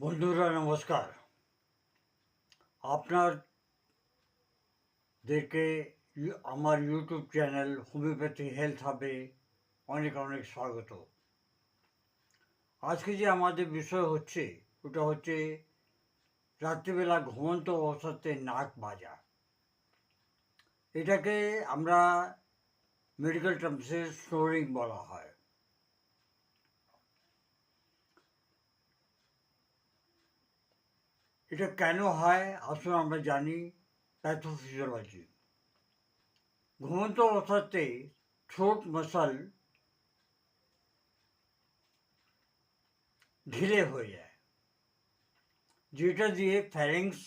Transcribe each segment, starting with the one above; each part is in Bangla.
বন্ধুরা, নমস্কার। আপনাদেরকে আমার ইউটিউব চ্যানেল হোমিওপ্যাথি হেলথ হাবে অনেক অনেক স্বাগত। আজকে যে আমাদের বিষয় হচ্ছে, ওটা হচ্ছে রাত্রিবেলা ঘুমন্ত অবস্থাতে নাক বাজা এটাকে আমরা মেডিকেল টার্মসে স্নোরিং বলা হয়। এটা কেন হয়? আসলে আমরা জানি। প্যাথোফিজিওলজি ঘুমন্ত অবস্থাতে ঠোঁট মশাল ঢিলে হয়ে যায়। যেটা দিয়ে ফ্যারিংস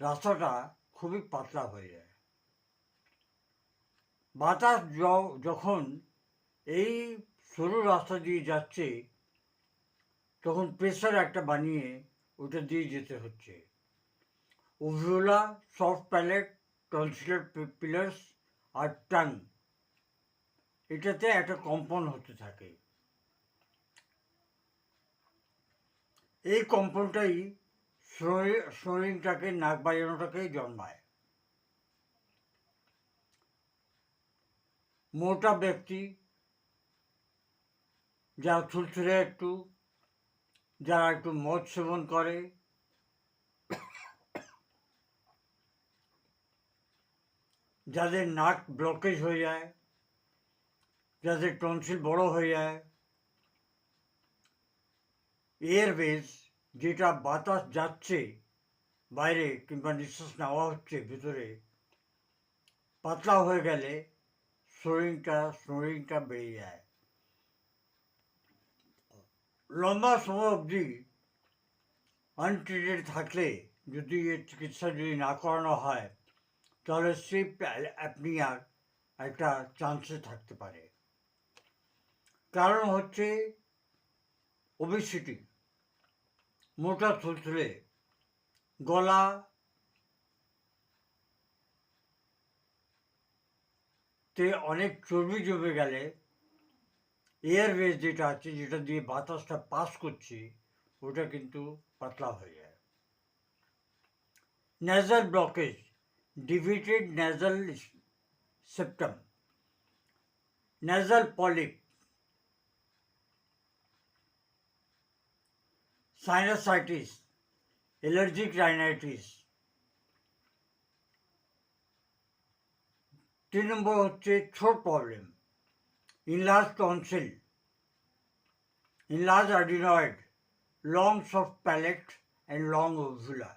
রাস্তাটা খুবই পাতলা হয়ে যায়। বাতাস যখন এই সরু রাস্তা দিয়ে যাচ্ছে, তখন প্রেসার একটা বানিয়ে ওটা দিয়ে যেতে হচ্ছে। Uvula soft palate tonsillar pillars আর টান এটাতে একটা কম্পন হতে থাকে। এই কম্পনটাই শরীরটাকে, নাক বাজানোটাকেই জন্মায়। মোটা ব্যক্তি যা থুলথুলে একটু যারা একটু মদ সেবন করে। যাদের নাক ব্লকেজ হয়ে যায়, যাদের টনসিল বড় হয়ে যায়। এয়ারওয়েজ যেটা বাতাস যাচ্ছে বাইরে কিংবা নিঃশ্বাস নেওয়া হচ্ছে ভিতরে পাতলা হয়ে গেলে স্নোরিংটা স্নোরিংটা বেড়ে যায়। লম্বা সময় অবধি আনট্রিটেড থাকলে যদি এর চিকিৎসা যদি না করানো হয়, তাহলে স্লিপ অ্যাপনিয়ার একটা চান্সে থাকতে পারে। কারণ হচ্ছে ওবেসিটি মোটা থুলথুলে গলা, তে অনেক চর্বি জমে গেলে এয়ারওয়েজ যেটা আছে, যেটা দিয়ে বাতাসটা পাস করছে, ওটা কিন্তু পাতলা হয়ে যায়। Nasal blockage deviated nasal septum nasal polyp sinusitis allergic rhinitis তিন নম্বর হচ্ছে ছোট problem enlarged tonsil, enlarged adenoid, long soft palate and long ovula.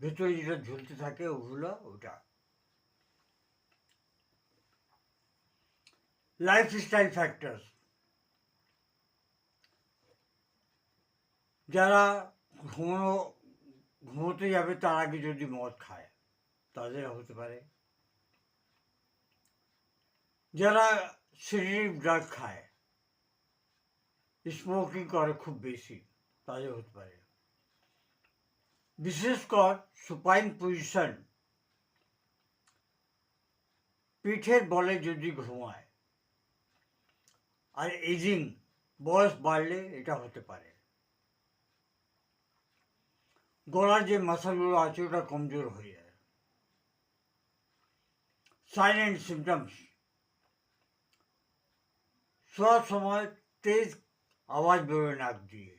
ভেতরে যেটা ঝুলতে থাকে ওভুলা ওটা। লাইফস্টাইল ফ্যাক্টরস যারা ঘুমো ঘুমোতে যাবে তার আগে যদি মদ খায় তাদের হতে পারে। যারা সিডেটিভ ড্রাগ খায়। স্মোকিং করে খুব বেশি তাদের হতে পারে। বিশেষ কর সুপাইন পজিশন পিঠের বলে যদি ঘুমায়, আর এজিং বয়স বাড়লে এটা হতে পারে। গলার যে মাসালগুলো আছে, ওটা কমজোর হয়ে যায়। সাইন অ্যান্ড সিমটমস শোয়ার সময় তেজ আওয়াজ বেরোয় নাক দিয়ে।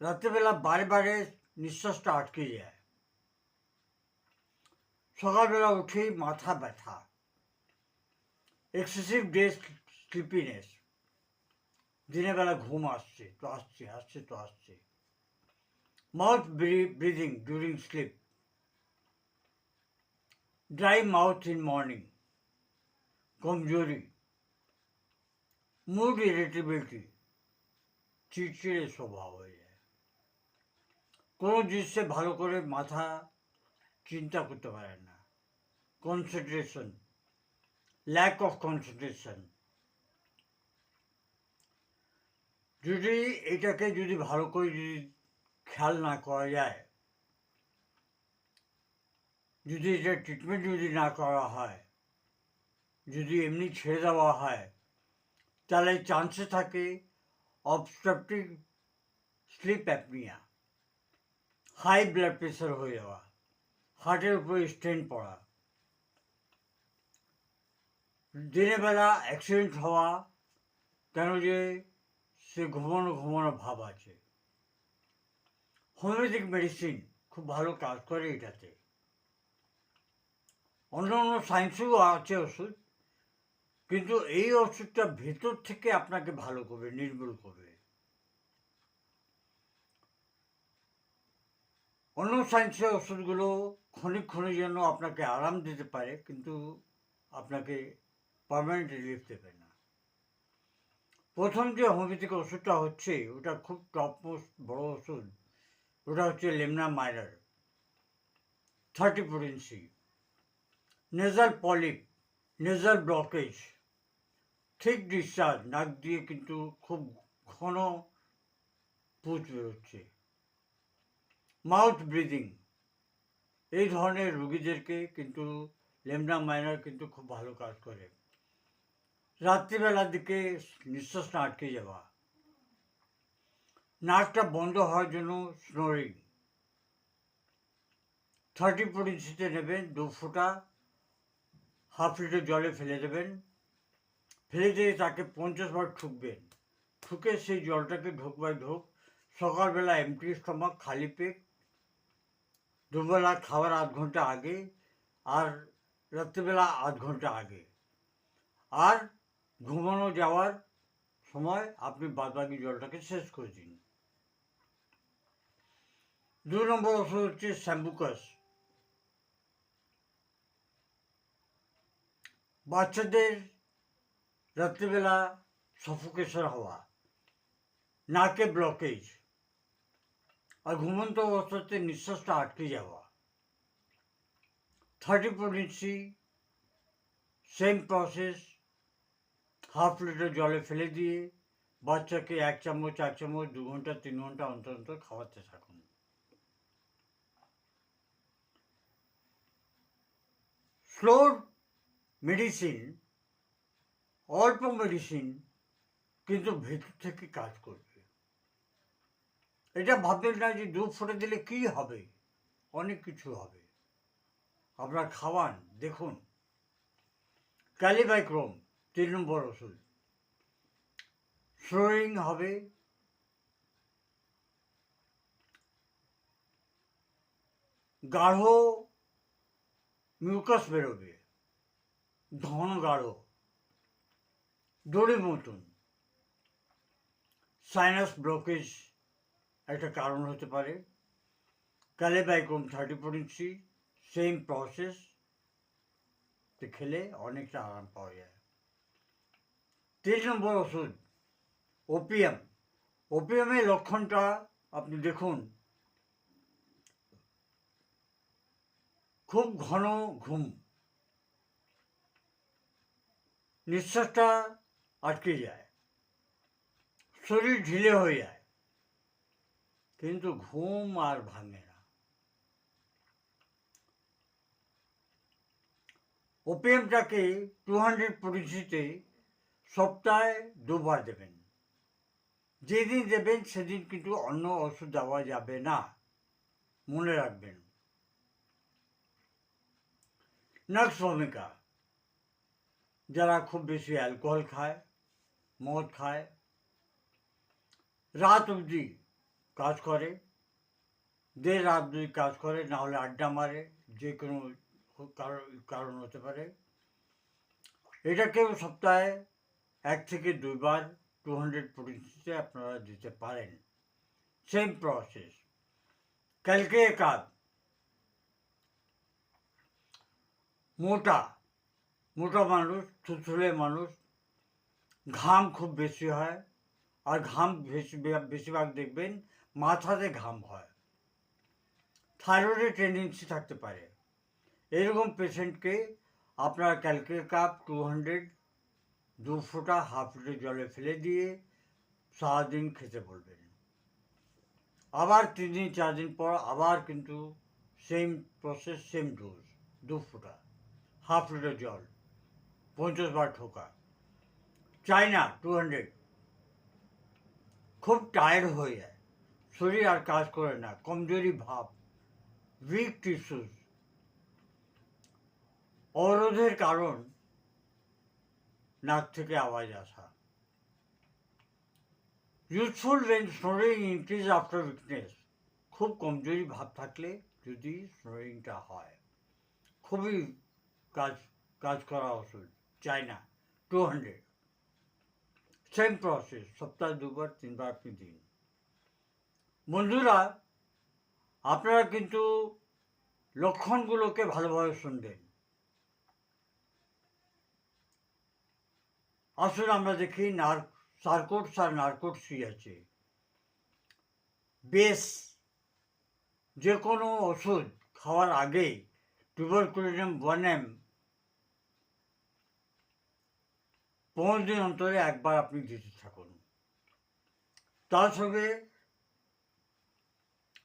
রাত্রেবেলা বারে বারে নিঃশ্বাসটা আটকে যায়। সকালবেলা উঠেই মাথা ব্যথা। এক্সেসিভ ডে স্লিপিনেস দিনের বেলা ঘুম আসছে, তো আসছে আসছে, তো আসছে। Mouth breathing during sleep dry mouth in morning কমজোরি mood irritability চিড়চিড়ে স্বভাব হয়ে যায়। কোনো জিনিসে ভালো করে মাথা চিন্তা করতে পারে না। কনসেন্ট্রেশন ল্যাক অফ কনসেন্ট্রেশন যদি এটাকে যদি ভালো করে যদি খেয়াল না করা যায়, যদি এটা ট্রিটমেন্ট যদি না করা হয় যদি এমনি ছেড়ে দেওয়া হয়, তাহলে চান্সে থাকে obstructive sleep apnea high blood pressure হয়ে যাওয়া হার্টের উপরে স্ট্রেন পড়া, দিনের বেলা অ্যাক্সিডেন্ট হওয়া, কেন যে সে ঘুমানো ঘুমানো ভাব আছে। হোমিওপ্যাথিক মেডিসিন খুব ভালো কাজ করে এটাতে। অন্য অন্য সায়েন্সেও আছে ওষুধ। কিন্তু এই ওষুধটা ভেতর থেকে আপনাকে ভালো করবে, নির্মূল করবে। অন্য সায়েন্সের ওষুধগুলো ক্ষণিক ক্ষণের জন্য আপনাকে আরাম দিতে পারে, কিন্তু আপনাকে পার্মানেন্ট রিলিফ দেবে না। প্রথম যে হোমিওপ্যাথিক ওষুধটা হচ্ছে, ওটা খুব টপ মোস্ট বড় ওষুধ, ওটা হচ্ছে lemna minor thirty potency nasal polyp nasal blockage ঠিক ডিসচার্জ নাক দিয়ে কিন্তু খুব ঘন পুজ বেরোচ্ছে। মাউথ ব্রিদিং, এই ধরনের রুগীদেরকে কিন্তু লেমনা মাইনার কিন্তু খুব ভালো কাজ করে। রাত্রিবেলার দিকে নিঃশ্বাস না আটকে যাওয়া। নাকটা বন্ধ হওয়ার জন্য স্নোরিং থার্টি ফোর ইঞ্চিতে নেবেন, দু ফোঁটা হাফ লিটার জলে ফেলে দেবেন। ফেলে দিয়ে তাকে পঞ্চাশ বার ঠুকবেন ঠুকে সেই জলটাকে ঢোক বাই ঢোক, সকালবেলা এমটি স্টমাক খালি পেট, দুবেলা খাওয়ার আধ ঘণ্টা আগে আর রাত্রিবেলা আধ ঘণ্টা আগে। আর ঘুমানো যাওয়ার সময় আপনি বাদবাকি জলটাকে শেষ করে দিন। দু নম্বর ওষুধ হচ্ছে স্যাম্বুকাস। বাচ্চাদের রাত্রিবেলা সফোকেশন হওয়া, নাকে ব্লকেজ আর ঘুমন্ত অবস্থাতে নিঃশ্বাসটা আটকে যাওয়া। Thirty potency same process half litre জলে ফেলে দিয়ে বাচ্চাকে এক চামচ এক চামচ, দু ঘণ্টা, তিন ঘণ্টা অন্তর অন্তর খাওয়াতে থাকুন। স্লোর মেডিসিন অল্প মেডিসিন কিন্তু ভেতর থেকে কাজ করবে। এটা ভাববেন না যে দুধ ফোঁটা দিলে কি হবে? অনেক কিছু হবে। আপনার খাওয়ান, দেখুন। ক্যালিবাইক্রোম তিন নম্বর ওষুধ। স্লোয়িং হবে। গাঢ় মিউকাস বেরোবে। ধন গাঢ়। দড়ির মতন। সাইনাস ব্লকেজ একটা কারণ হতে পারে। ক্যালেবাইকোম থার্টি পয়েন্সি সেম প্রসেস খেলে অনেকটা আরাম পাওয়া যায়। তিন নম্বর ওষুধ ওপিয়াম ওপিয়ামের লক্ষণটা আপনি দেখুন, খুব ঘন ঘুম। নিঃশ্বাসটা আটকে যায়। শরীর ঢিলে হয়ে যায়। কিন্তু ঘুম আর ভাঙে না। ওপিএমটাকে টু হান্ড্রেড পরিচিতে সপ্তাহে দুবার দেবেন। যেদিন দেবেন, সেদিন কিন্তু অন্য ওষুধ দেওয়া যাবে না। মনে রাখবেন। নার্স ভূমিকা, যারা খুব বেশি অ্যালকোহল খায় মদ খায়। রাত অবধি কাজ করে। দেড় রাত অবধি কাজ করে, না হলে আড্ডা মারে, যে কোনো কারণ হতে পারে। এটাকেও সপ্তাহে এক থেকে দুইবার টু হান্ড্রেড পরিস্থিতিতে আপনারা দিতে পারেন। সেম প্রসেস ক্যালকে কাজ মোটা। মোটা মানুষ, থুথুলে মানুষ ঘাম খুব বেশি হয়। আর ঘাম বেশি বেশিরভাগ দেখবেন মাথাতে ঘাম হয়। থাইরয়েডের টেন্ডেন্সি থাকতে পারে। এরকম পেশেন্টকে আপনার ক্যালকে কাপ টু হান্ড্রেড দু ফোঁটা হাফ লিটার জলে ফেলে দিয়ে সারাদিন খেতে বলবেন। আবার তিন দিন, চার দিন পর আবার কিন্তু সেম প্রসেস সেম ডোজ দু ফোঁটা হাফ লিটার জল, পঞ্চাশ বার ঠোকা। চায়না টু হান্ড্রেড খুব টায়ার্ড হয়ে যায়। শরীর আর কাজ করে না, কমজোরি ভাব উইক টিস্যুস অবরোধের কারণ, নাক থেকে আওয়াজ আসা। Useful when snoring increase after weakness খুব কমজোরি ভাব থাকলে যদি স্নোরিংটা হয়। খুবই কাজ কাজ করা ওষুধ চাই না টু হান্ড্রেড সেম প্রসেস সপ্তাহে দুবার, তিনবার আপনি দিন। বন্ধুরা, আপনারা কিন্তু লক্ষণগুলোকে ভালোভাবে শুনবেন। আসুন আমরা দেখি নার সার্কোটস আর নার্কোটসই আছে। বেশ যে কোনো ওষুধ খাওয়ার আগে টুবারকুলিনাম ওয়ান পনেরো দিন অন্তরে একবার আপনি দিতে থাকুন। তার সঙ্গে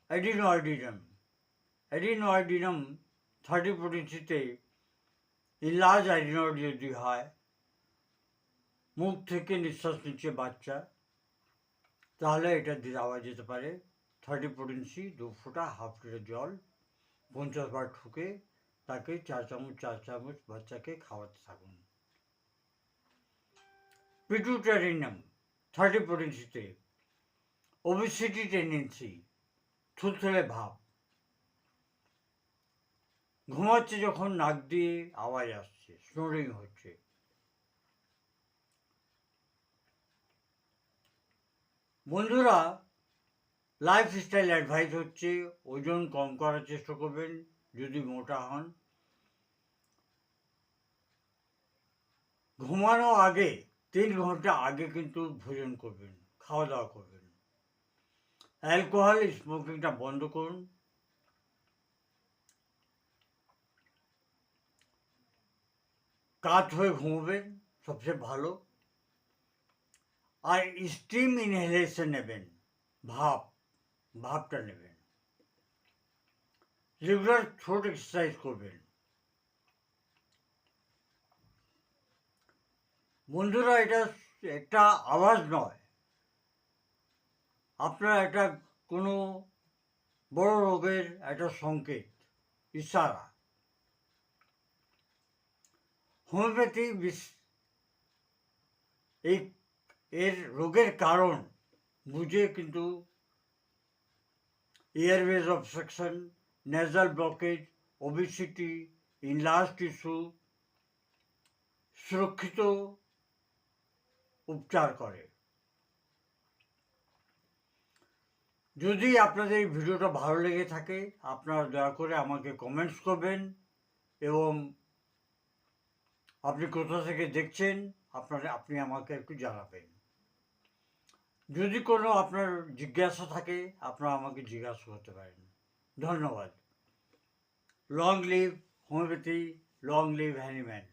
অ্যাডিনোআইডিনাম অ্যাডিনোআইডিনাম থার্টি পটেন্সিতে ইলাজ অ্যাডিনোড যদি হয়, মুখ থেকে নিঃশ্বাস নিচ্ছে বাচ্চা, তাহলে এটা দেওয়া যেতে পারে। থার্টি পটেন্সি দু ফোঁটা, হাফ লিটার জল, পঞ্চাশ বার ঠুকে তাকে চার চামচ চার চামচ বাচ্চাকে খাওয়াতে থাকুন। পিটুটারিনাম থার্টি পটেন্সিতে ওবিসিটি টেন্ডেন্সি থুলথুলে ভাব। ঘুমাচ্ছে যখন নাক দিয়ে আওয়াজ আসছে স্নোরিং হচ্ছে। বন্ধুরা লাইফস্টাইল অ্যাডভাইস হচ্ছে ওজন কম করার চেষ্টা করবেন যদি মোটা হন। ঘুমানো আগে তিন ঘণ্টা আগে কিন্তু ভোজন করবেন খাওয়া দাওয়া করবেন। অ্যালকোহল, স্মোকিংটা বন্ধ করুন। কাত হয়ে ঘুমোবেন, সবচেয়ে ভালো। আর স্টিম ইনহেলেশন নেবেন, ভাপ, ভাপটা নেবেন। রেগুলার থ্রোট এক্সারসাইজ করবেন। বন্ধুরা, এটা একটা আওয়াজ নয়। আপনার একটা কোনো বড় রোগের একটা সংকেত, ইশারা। হোমিওপ্যাথি বিশ- এই এর রোগের কারণ বুঝে কিন্তু airways obstruction nasal blockage obesity enlarge tissue সুরক্ষিত উপচার করে। যদি আপনাদের এই ভিডিওটা ভালো লেগে থাকে, আপনারা দয়া করে আমাকে কমেন্টস করবেন এবং আপনি কোথা থেকে দেখছেন, আপনার, আপনি আমাকে একটু জানাবেন। যদি কোনো আপনার জিজ্ঞাসা থাকে, আপনারা আমাকে জিজ্ঞাসা করতে পারেন। ধন্যবাদ। Long live homeopathy long live Hahnemann